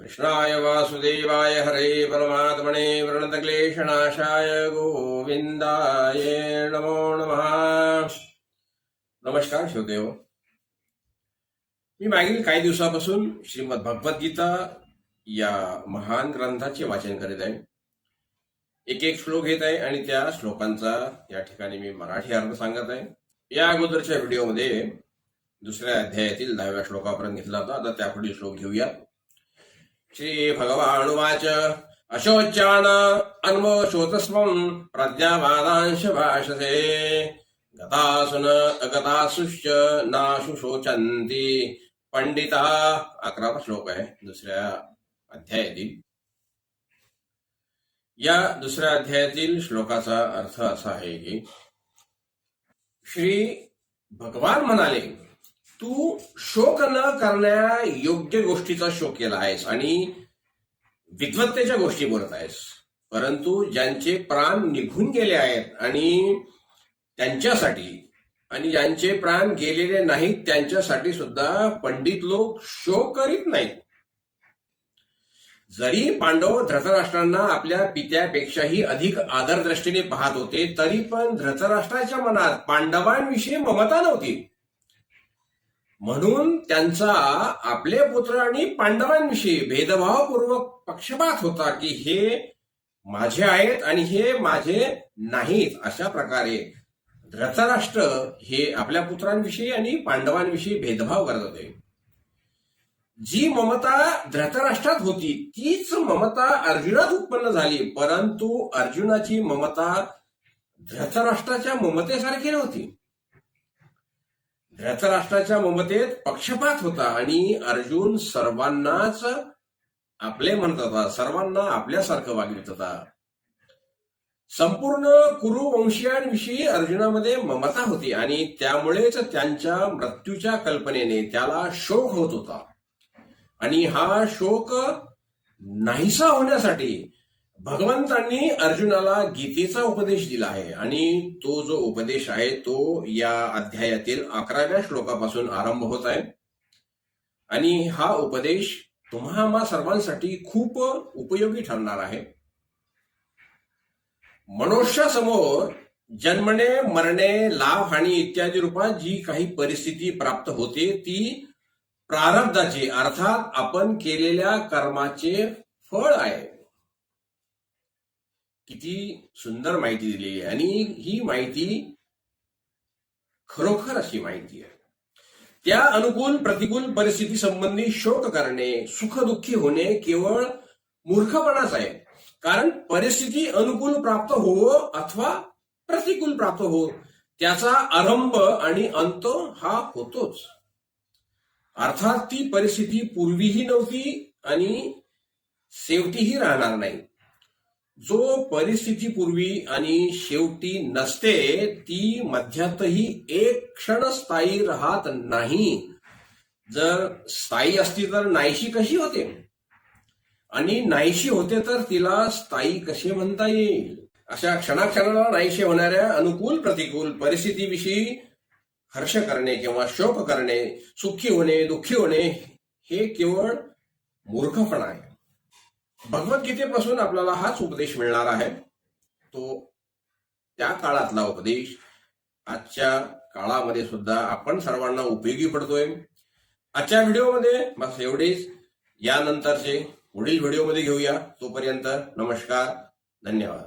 कृष्णाय वासुदेवाय हरे परमात्मने व्रणतक्लेशनाशाय गोविंदाय नमो नमः। नमस्कार शिवदेव मी मागील काही दिवसापासून श्रीमद भगवद्गीता या महान ग्रंथाचे वाचन करीत आहे. एक एक श्लोक घेत आहे आणि त्या श्लोकांचा या ठिकाणी मी मराठी अर्थ सांगत आहे. या अगोदरच्या व्हिडिओमध्ये दुसऱ्या अध्यायातील दहाव्या श्लोकापर्यंत घेतला होता. आता त्यापुढील श्लोक घेऊया. श्री भगवानुवाच अशोच्यान अन्वशोतस्वं प्रज्ञावादांश भाषसे गतासुन अगतासुश्च नाशु शोचन्ति। पंडिता अकरावा श्लोक आहे दुसऱ्या अध्यायातील या दुसऱ्या अध्यायातील श्लोकाचा अर्थ असा आहे की श्री भगवान म्हणाले तू शोक न करण्या योग्य गोष्टीचा शोक केला आहेस आणि विद्वत्तेच्या गोष्टी बोलत आहेस. परंतु ज्यांचे प्राण निघून गेले आहेत आणि त्यांच्यासाठी आणि ज्यांचे प्राण गेलेले नाहीत त्यांच्यासाठी सुद्धा पंडित लोक शोक करीत नाहीत. जरी पांडव धृतराष्ट्रांना आपल्या पित्यापेक्षाही अधिक आदरदृष्टीने पाहत होते तरी पण धृतराष्ट्राच्या मनात पांडवांविषयी ममता नव्हती. म्हणून त्यांचा आपले पुत्र आणि पांडवांविषयी भेदभावपूर्वक पक्षपात होता की हे माझे आहेत आणि हे माझे नाहीत अशा प्रकारे धृतराष्ट्र हे आपल्या पुत्रांविषयी आणि पांडवांविषयी भेदभाव करत होते. जी ममता धृतराष्ट्रात होती तीच ममता अर्जुनात उत्पन्न झाली. परंतु अर्जुनाची ममता धृतराष्ट्राच्या ममतेसारखी नव्हती. धृतराष्ट्राच्या ममतेत पक्षपात होता आणि अर्जुन सर्वांनाच आपले म्हणत होता सर्वांना आपल्यासारखं वागवित होता. संपूर्ण कुरु वंशीयांविषयी अर्जुनामध्ये ममता होती आणि त्यामुळेच त्यांच्या मृत्यूच्या कल्पनेने त्याला शोक होत होता. आणि हा शोक नाहीसा होण्यासाठी भगवंतांनी अर्जुनाला गीतेचा उपदेश दिला आहे. आणि तो जो उपदेश आहे तो या अध्यायातील अकराव्या श्लोकापासून आरंभ होत आहे. आणि हा उपदेश तुम्हा सर्वांसाठी खूप उपयोगी ठरणार आहे. मनुष्यासमोर जन्मणे मरणे लाभ हानी इत्यादी रूपात जी काही परिस्थिती प्राप्त होते ती प्रारब्धाची अर्थात आपण केलेल्या कर्माचे फळ आहे. किती सुंदर माहिती दिली आहे. आणि ही माहिती खरोखर अशी माहिती आहे. त्या अनुकूल प्रतिकूल परिस्थिती संबंधी शोक करणे सुखदुःखी होणे केवळ मूर्खपणाच आहे. कारण परिस्थिती अनुकूल प्राप्त हो अथवा प्रतिकूल प्राप्त हो त्याचा आरंभ आणि अंत हा होतोच. अर्थात ती परिस्थिती पूर्वीही नव्हती आणि शेवटीही राहणार नाही. जो परिस्थितीपूर्वी आणि शेवटी नसते ती मध्यातही एक क्षण स्थायी राहत नाही. जर स्थायी असती तर नाहीशी कशी होते? आणि नाहीशी होते तर तिला स्थायी कसे म्हणता येईल? अशा क्षणाक्षणाला नाहीशी होणाऱ्या अनुकूल प्रतिकूल परिस्थितीविषयी हर्ष करणे किंवा शोक करणे सुखी होणे दुःखी होणे हे केवळ मूर्खपणा आहे. भगवद्गीतेपासून आपल्याला हाच उपदेश मिळणार आहे. तो त्या काळातला उपदेश. आजच्या काळामध्ये सुद्धा आपण सर्वांना उपयोगी पडतोय. आजच्या व्हिडिओमध्ये बस एवढेच. यानंतरचे पुढील व्हिडिओमध्ये घेऊया. तोपर्यंत नमस्कार. धन्यवाद.